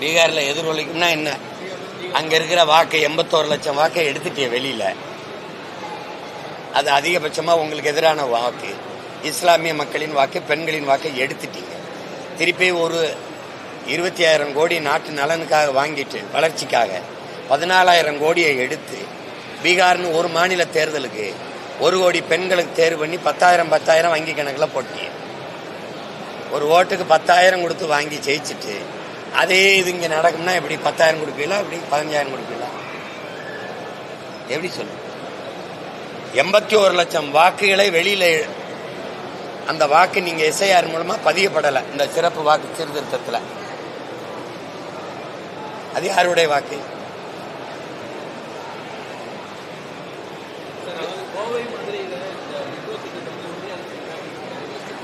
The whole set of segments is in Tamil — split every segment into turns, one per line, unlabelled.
பீகாரில் எதிரொலிக்கும்னா என்ன? அங்கே இருக்கிற வாக்கை எண்பத்தோரு லட்சம் வாக்கை எடுத்துட்டே வெளியில். அது அதிகபட்சமாக உங்களுக்கு எதிரான வாக்கு. இஸ்லாமிய மக்களின் வாக்கு பெண்களின் வாக்கை எடுத்துட்டீங்க. திருப்பி ஒரு இருபத்தி ஆயிரம் கோடி நாட்டு நலனுக்காக வாங்கிட்டு வளர்ச்சிக்காக பதினாலாயிரம் கோடியை எடுத்து பீகார்னு ஒரு மாநில தேர்தலுக்கு ஒரு கோடி பெண்களுக்கு தேர்வு பண்ணி பத்தாயிரம் பத்தாயிரம் வங்கி கணக்கில் போட்டீங்க ஒரு ஓட்டுக்கு பத்தாயிரம் கொடுத்து வாங்கி ஜெயிச்சுட்டு அதே இது இங்கே நடக்கும்னா எப்படி பத்தாயிரம் கொடுப்பீங்களா எப்படி பதினஞ்சாயிரம் கொடுப்பீங்களா? எப்படி சொல்லு? எண்பத்தி ஒரு லட்சம் வாக்குகளை வெளியில் அந்த வாக்கு நீங்கள் எஸ்ஐஆர் மூலமாக பதியப்படலை இந்த சிறப்பு வாக்கு சீர்திருத்தத்தில். அது யாருடைய வாக்கு
சார் அதாவது கோவை மதுரையில் இந்த மெட்ரோ திட்டத்தை வந்து ஒன்றிய அரசு பார்க்குறீங்க ஏற்கனவே கல்வி நிதியை வந்து தராமல்
கோவை
மதுரையில் மெட்ரோ திட்டத்தை வந்து ஒன்றிய அரசு ஏற்றுக்கல திரும்ப அனுப்பிச்சிருக்காங்க இதை எப்படி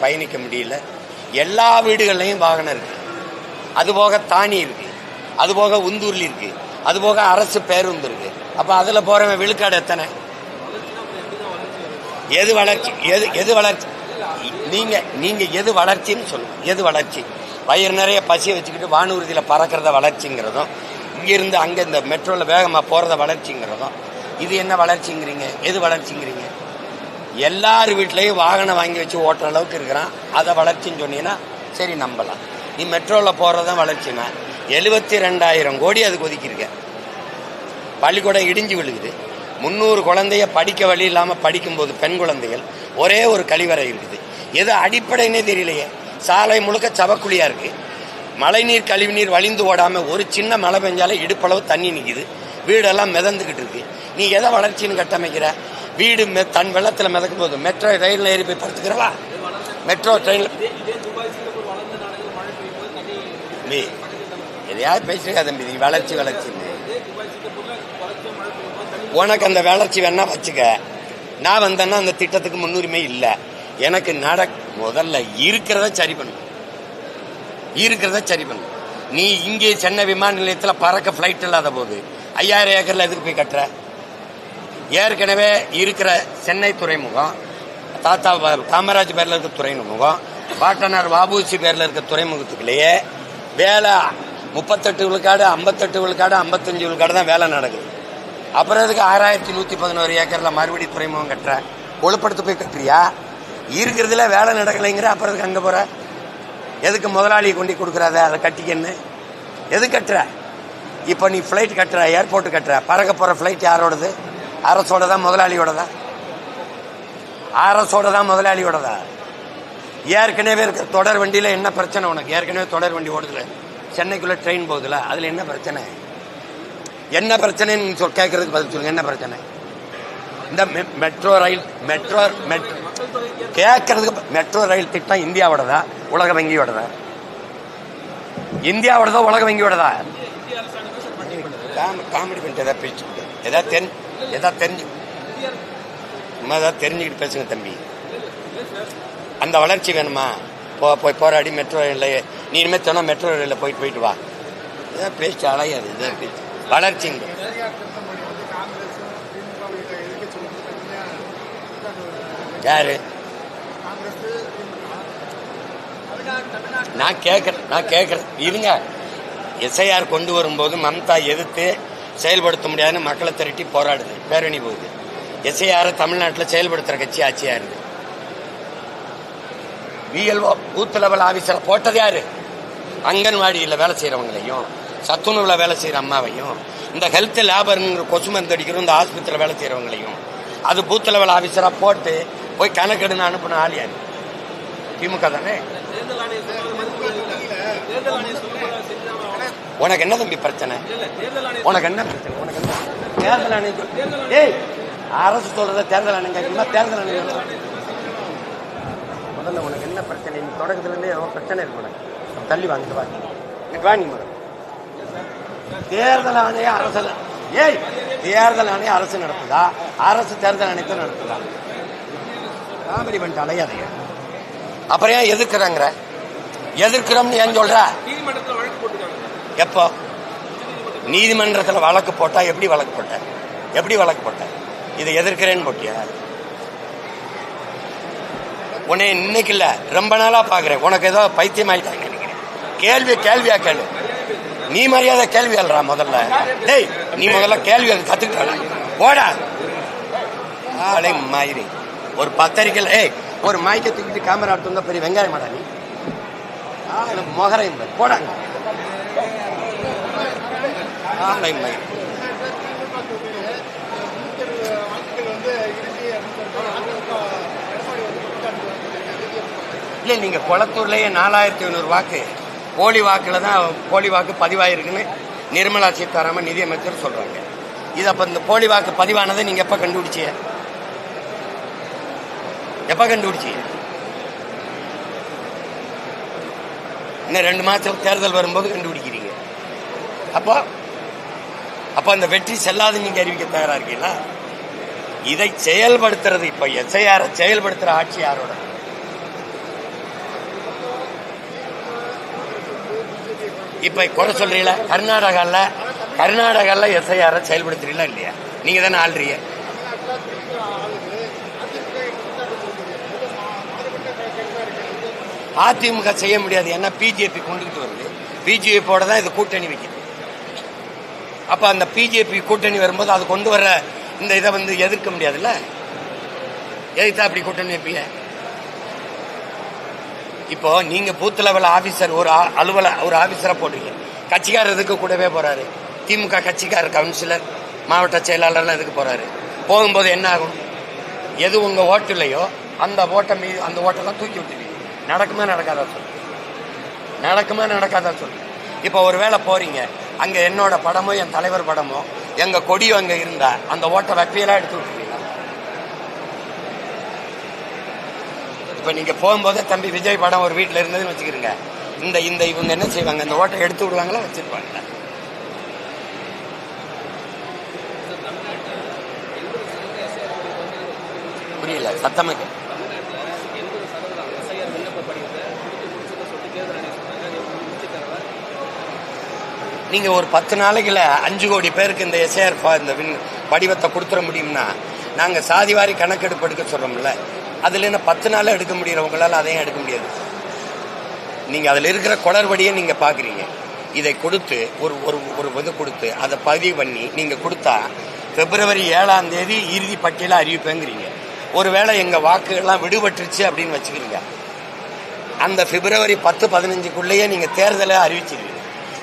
பயணிக்க முடியல. எல்லா வீடுகள்லையும் வாகனம் இருக்கு. அதுபோக தானி இருக்கு. அதுபோக உந்தூர்லி இருக்கு. அதுபோக அரசு பேருந்து இருக்கு. அப்ப அதுல போறவன் விழுக்காடு எத்தனை? எது வளர்ச்சி? எது எது வளர்ச்சி? நீங்க நீங்க எது வளர்ச்சின்னு சொல்லுங்க. எது வளர்ச்சி? வயிறு நிறைய பசியை வச்சுக்கிட்டு வானூர்தியில பறக்கிறத வளர்ச்சிங்கிறதும் இங்கிருந்து அங்க இந்த மெட்ரோல வேகமா போறத வளர்ச்சிங்கிறதும் இது என்ன வளர்ச்சிங்கிறீங்க? எது வளர்ச்சிங்கிறீங்க? எல்லார் வீட்லேயும் வாகனம் வாங்கி வச்சு ஓட்டுற அளவுக்கு இருக்கிறான். அதை வளர்ச்சின்னு சொன்னீங்கன்னா சரி நம்பலாம். நீ மெட்ரோவில் போறதான் வளர்ச்சினா எழுபத்தி ரெண்டாயிரம் கோடி அதுக்கு ஒதுக்கியிருக்க. பள்ளிக்கூடம் இடிஞ்சு விழுகுது. முந்நூறு குழந்தைய படிக்க வழி இல்லாமல் படிக்கும்போது பெண் குழந்தைகள் ஒரே ஒரு கழிவறை இருக்குது. எது அடிப்படைன்னே தெரியலையே. சாலை முழுக்க சவக்குழியாக இருக்கு. மழைநீர் கழிவுநீர் வழிந்து ஓடாம ஒரு சின்ன மழை பெஞ்சாலே இடுப்பளவு தண்ணி நிற்குது வீடெல்லாம் மிதந்துகிட்டு இருக்கு. நீ எதை வளர்ச்சின்னு கட்டமைக்கிற? வீடு தன் வெள்ளத்துல மிதக்கும் போது மெட்ரோ ரயில்ல ஏறி போய் படுத்துக்கிறவா? மெட்ரோ ட்ரெயின்ல நீ எதையாவது பேசுறீங்க தம்பி நீ வளர்ச்சி வளர்ச்சின்னு உனக்கு அந்த வளர்ச்சி வேணா வச்சுக்க. நான் வந்தேன்னா அந்த திட்டத்துக்கு முன்னுரிமை இல்லை. எனக்கு நட முதல்ல இருக்கிறத சரி பண்ணு. இருக்கிறத சரி பண்ணு. நீ இங்கே சென்னை விமான நிலையத்தில் பறக்க ஃப்ளைட் இல்லாத போது ஐயாயிரம் ஏக்கர்ல எதுக்கு போய் கட்டுற? ஏற்கனவே இருக்கிற சென்னை துறைமுகம் தாத்தா காமராஜ் பேரில் இருக்க துறைமுகம் பாட்டனார் வாபூசி பேரில் இருக்க துறைமுகத்துக்குள்ளேயே வேலை. முப்பத்தெட்டு விழுக்காடு ஐம்பத்தெட்டு விழுக்காடு ஐம்பத்தஞ்சு விழுக்காடு தான் வேலை நடக்குது. அப்புறம் அதுக்கு ஆறாயிரத்தி நூற்றி பதினோரு ஏக்கரில் மறுபடி துறைமுகம் கட்டுற? கொழுப்படுத்து போய் கட்டுறியா? இருக்கிறதுல வேலை நடக்கலைங்கிற அப்புறம் அதுக்கு அங்கே போகிற எதுக்கு முதலாளியை கொண்டு கொடுக்குறாத? அதை கட்டிக்கன்னு எது கட்டுற? இப்போ நீ ஃப்ளைட் கட்டுற ஏர்போர்ட் கட்டுற பறக்க போகிற ஃப்ளைட் யாரோடது? அரசோட தான் முதலாளியோடதா? அரசோட தான் முதலாளியோடதா? ஏற்கனவே இருக்க தொடர் வண்டியில என்ன பிரச்சனை உனக்கு? ஏற்கனவே தொடர் வண்டி ஓடுதுல. சென்னைக்குள்ள ட்ரெயின் போகுதுல. அதுல என்ன பிரச்சனை? என்ன பிரச்சனைன்னு சொல் கேட்கறதுக்கு பதில் சொல்லுங்க. என்ன பிரச்சனை? இந்த மெட்ரோ ரயில் மெட்ரோ மெட்ரோ கேட்கறதுக்கு மெட்ரோ ரயில் திட்டம் இந்தியாவோடதா? உலக வங்கியோடதா? இந்தியாவோடதா உலக வங்கியோடதா? காம- காமெடி பண்ணிட்டு ஏதாவது பேசிக்கிட்டு ஏதாவது தெரிஞ்சு எதா தெரிஞ்சு நம்ம எதாவது தெரிஞ்சுக்கிட்டு பேசுங்க தம்பி. அந்த வளர்ச்சி வேணுமா? போ போய் போராடி மெட்ரோ ரயிலில் நீ இனிமேல் சொன்னால் மெட்ரோ ரயிலில் போயிட்டு போயிட்டு வா. இதான் பேச்சு அலையாது இதான் பேச்சு. வளர்ச்சிங்க. யாரு? நான் கேட்குறேன் நான் கேட்குறேன். இருங்க. எஸ்ஐஆர் கொண்டு வரும்போது மம்தா எதிர்த்து செயல்படுத்த முடியாதுன்னு மக்களை திரட்டி போராடுது. பேரணி போகுது. எஸ்ஐஆர் தமிழ்நாட்டில் செயல்படுத்துற கட்சி ஆட்சியா இருக்கு பிஎல்ஓ பூத் லெவல் ஆஃபீஸரை போட்டது யாரு? அங்கன்வாடியில் வேலை செய்கிறவங்களையும் சத்துணவில் வேலை செய்கிற அம்மாவையும் இந்த ஹெல்த் லேபருங்கிற கொசு மருந்து அடிக்கிறோம் இந்த ஆஸ்பத்திரியில் வேலை செய்கிறவங்களையும் அது பூத் லெவல் ஆஃபீஸராக போட்டு போய் கணக்கெடுன்னு அனுப்பின ஆள் யார்? திமுக தானே
தேர்தல் ஆணையம் சொன்னது மதிப்பு தேர்தல் ஆணையம் சொன்னதை செஞ்சாங்க
உனக்கு என்ன தம்பி பிரச்சனை? உனக்கு என்ன பிரச்சனை? உனக்கு என்ன தேர்தல் ஆணையம் ஏய் அரசு சொல்றத தேர்தல் ஆணையம் கேட்கணுமா தேர்தல் ஆணையம் முதல்ல உனக்கு என்ன பிரச்சனை? நீ தொடக்கத்துல இருந்தே ஏதோ பிரச்சனை இருக்கு உனக்கு. தள்ளி வாங்கிட்டு வா. இங்க வா நீ முதல்ல. தேர்தல் ஆணையம் அரசு ஏய் தேர்தல் ஆணையம் அரசு நடத்துதா? அரசு தேர்தல் ஆணையத்தை நடத்துதா? காமெடி பண்ணிட்டு அலையாதைய அப்புறம் ஏன் எதிர்க்கிறாங்கிற? எதிர்க்கிறோம்னு ஏன் சொல்ற? எப்போ? நீதிமன்றத்தில் வழக்கு போட்டா எப்படி வழக்கு போட்ட? எப்படி வழக்கு போட்ட? இதை எதிர்க்கிறேன்னு போட்டியா? உன்னை இன்னைக்கு இல்ல ரொம்ப நாளா பாக்குறேன். உனக்கு ஏதோ பைத்தியம் ஆயிட்டாங்க நினைக்கிறேன். கேள்வி கேள்வியா கேளு. நீ மரியாதை கேள்வி அல்றா முதல்ல. டேய் நீ முதல்ல கேள்வி அது கத்துக்கிட்டா போடா. ஆளை மாயிரி. ஒரு பத்திரிக்கையில் ஏய் ஒரு மாய்க்க தூக்கிட்டு கேமரா எடுத்து பெரிய வெங்காயம் மாடா நீ. ஆளு மொகரையும் போடாங்க ஆன்லைன் மயில் இல்லை நீங்கள் குளத்தூர்லேயே நாலாயிரத்தி ஐநூறு வாக்கு போலி வாக்கில் தான் போலி வாக்கு பதிவாயிருக்குன்னு நிர்மலா சீதாராமன் நிதியமைச்சர் சொல்கிறாங்க இது அப்போ இந்த போலி வாக்கு பதிவானதை நீங்கள் எப்போ கண்டுபிடிச்சிய எப்போ கண்டுபிடிச்சிய இன்னும் ரெண்டு மாதம் தேர்தல் வரும்போது கண்டுபிடிக்கிறீங்க. அப்போ அப்போ அந்த வெற்றி செல்லாது நீங்க அறிவிக்க தயாரா இருக்கீங்களா? இதை செயல்படுத்துறது இப்ப எஸ்ஐஆர் செயல்படுத்துற ஆட்சி யாரோட? இப்ப குறை சொல்றீங்களா? கர்நாடகால கர்நாடகால எஸ்ஐஆர் செயல்படுத்துறீங்களா இல்லையா? நீங்க தானே ஆள்றீங்க. அதிமுக செய்ய முடியாது. ஏன்னா பிஜேபி கொண்டுகிட்டு வருது. பிஜேபியோட தான் இது கூட்டணி வைக்குது. அப்ப அந்த பிஜேபி கூட்டணி வரும்போது அது கொண்டு வர இந்த இதை வந்து எதிர்க்க முடியாதுல்ல? எதிர்த்தா அப்படி கூட்டணி வைப்பீங்க? இப்போ நீங்க பூத் லெவல் ஆபீசர் ஒரு ஆ- அலுவல ஒரு ஆபீசரா போடுறீங்க. கட்சிக்காரர் இதுக்கு கூடவே போறாரு? திமுக கட்சிக்காரர் கவுன்சிலர் மாவட்ட செயலாளர்லாம் இதுக்கு போறாரு? போகும்போது என்ன ஆகும்? எது உங்க ஓட்டு இல்லையோ அந்த ஓட்டை மீது அந்த ஓட்டெல்லாம் தூக்கி விட்டுருவீங்க. நடக்குமா நடக்காதா சொல்லு. நடக்குமா நடக்காதா சொல்லு. இப்போ ஒரு வேளை போறீங்க. அங்க என்னோட படமோ என் தலைவர் படமோ எங்க கொடியோ அங்க இருந்தா அந்த ஓட்டை வெப்பையெல்லாம் எடுத்து விட்டுருவீங்க. இப்போ நீங்க போகும்போதே தம்பி விஜய் படம் ஒரு வீட்டில் இருந்ததுன்னு வச்சுக்கிறீங்க இந்த இந்த இவங்க என்ன செய்வாங்க? இந்த ஓட்டை எடுத்து விடுவாங்களா வச்சிருப்பாங்க புரியல சத்தமா கே-
எண்பது சதவீதம் எஸ்ஐஆர் விண்ணப்ப படிவத்தை கொடுத்து முடிச்சதை சொல்லி தேர்தல் ஆணையம் சொன்னாங்க அது எப்படி முடிச்சு தரல
நீங்க ஒரு பத்து நாளைக்குல அஞ்சு கோடி பேருக்கு இந்த எஸ்ஏஆர் இந்த விண்- படிவத்தை கொடுத்துட முடியும்னா நாங்க சாதிவாரி கணக்கெடுப்பு எடுக்க சொல்றோம்ல அதுல என்ன பத்து நாள் எடுக்க முடியறவங்களால அதையும் எடுக்க முடியாது. நீங்க அதுல இருக்கிற குளறுபடியை நீங்க பாக்குறீங்க. இதை கொடுத்து ஒரு ஒரு ஒரு இது கொடுத்து அதை பதிவு பண்ணி நீங்க கொடுத்தா பிப்ரவரி ஏழாம் தேதி இறுதி பட்டியலை அறிவிப்பேங்கிறீங்க. ஒருவேளை எங்க வாக்குகள்லாம் விடுபட்டுருச்சு அப்படின்னு வச்சுக்கிறீங்க. அந்த பிப்ரவரி பத்து பதினஞ்சுக்குள்ளேயே நீங்க தேர்தலை அறிவிச்சிருவீங்க.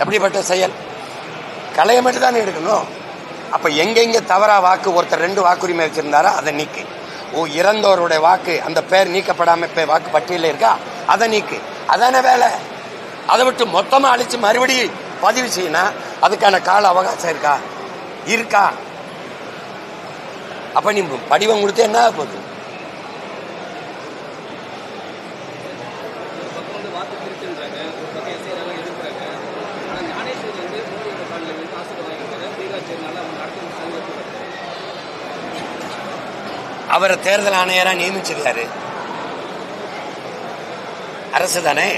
எப்படிப்பட்ட செயல். கலையை மட்டும் தானே எடுக்கணும். அப்ப எங்கெங்க தவறா வாக்கு ஒருத்தர் ரெண்டு வாக்குரிமை வச்சிருந்தாரோ அதை நீக்கு. ஓ இறந்தோருடைய வாக்கு அந்த பேர் நீக்கப்படாம இப்ப வாக்கு பட்டியலில் இருக்கா? அதை நீக்கு. அதானே வேலை? அதை விட்டு மொத்தமா அழிச்சு மறுபடியும் பதிவு செய்யணும் அதுக்கான கால அவகாசம் இருக்கா? இருக்கா. அப்ப நீ படிவம் கொடுத்து என்ன போகுது
ஒரு பக்கம் வந்து வாக்கு திருட்டுன்றாங்க ஒரு பக்கம் எஸ்ஐஆர் எதிர்க்கிறாங்க ஆனால் ஞானேஸ்வர் வந்து மோடி காலில் வந்து காசு வாங்கியிருக்காரு பீகார் சேர்னால அவங்க அடுத்த சங்கத்தில்
அவரை தேர்தல் ஆணையராக நியமிச்சிருக்காரு. அரசு தானே?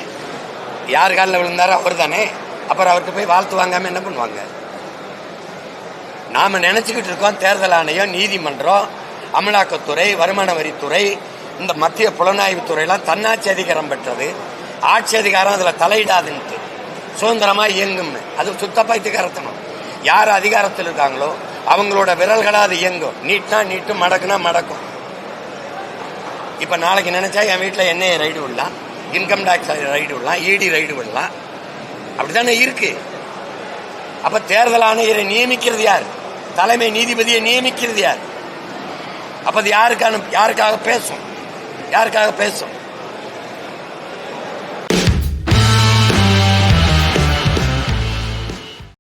யார் காலில் விழுந்தாரோ அவர் தானே? அப்புறம் அவர்கிட்ட போய் வாழ்த்து வாங்காம என்ன பண்ணுவாங்க? நாம நினைச்சுக்கிட்டு இருக்கோம் தேர்தல் ஆணையம் நீதிமன்றம் அமலாக்கத்துறை வருமான வரித்துறை இந்த மத்திய புலனாய்வு துறையெல்லாம் தன்னாட்சி அதிகாரம் பெற்றது. ஆட்சி அதிகாரம் அதில் தலையிடாதுன்ட்டு. சுதந்திரமா இயங்கும்னு. அது சுத்த பைத்தியகாரத்தனம் யார் அதிகாரத்தில் இருக்காங்களோ அவங்களோட விரல்களாது இயங்கும். நீட்னா நீட்டும் மடக்குனா மடக்கும். இப்ப நாளைக்கு நினைச்சா என் வீட்டில் என்ஐஏ ரைடு விடலாம் இன்கம் டாக்ஸ் ரைடு விடலாம் இடி ரைடு விடலாம் அப்படித்தானே இருக்கு. அப்ப தேர்தல் ஆணையரை நியமிக்கிறது யார்? தலைமை நீதிபதியை நியமிக்கிறது யார்? அப்ப அது யாருக்கான யாருக்காக பேசும்? யாருக்காக பேசும்?